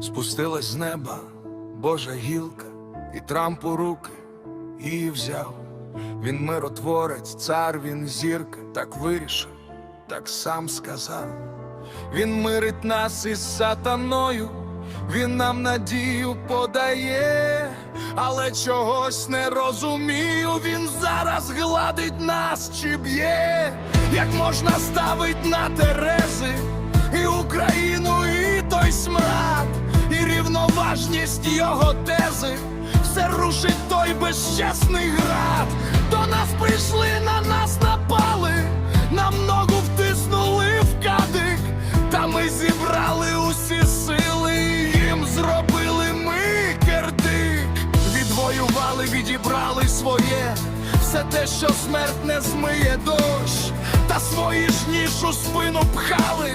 Спустилась з неба Божа гілка, і Трамп у руки її взяв. Він миротворець, цар, він зірка, так вирішив, так сам сказав. Він мирить нас із сатаною, він нам надію подає, але чогось не розумію, він зараз гладить нас чи б'є, як можна ставить на Терези і Україну, рівноважність його тези, все рушить той безчесний град. До нас прийшли, на нас напали, нам ногу втиснули в кадик, та ми зібрали усі сили, їм зробили ми кирдик. Відвоювали, відібрали своє, все те, що смерть не змиє дощ, та свої ж ніж у спину пхали,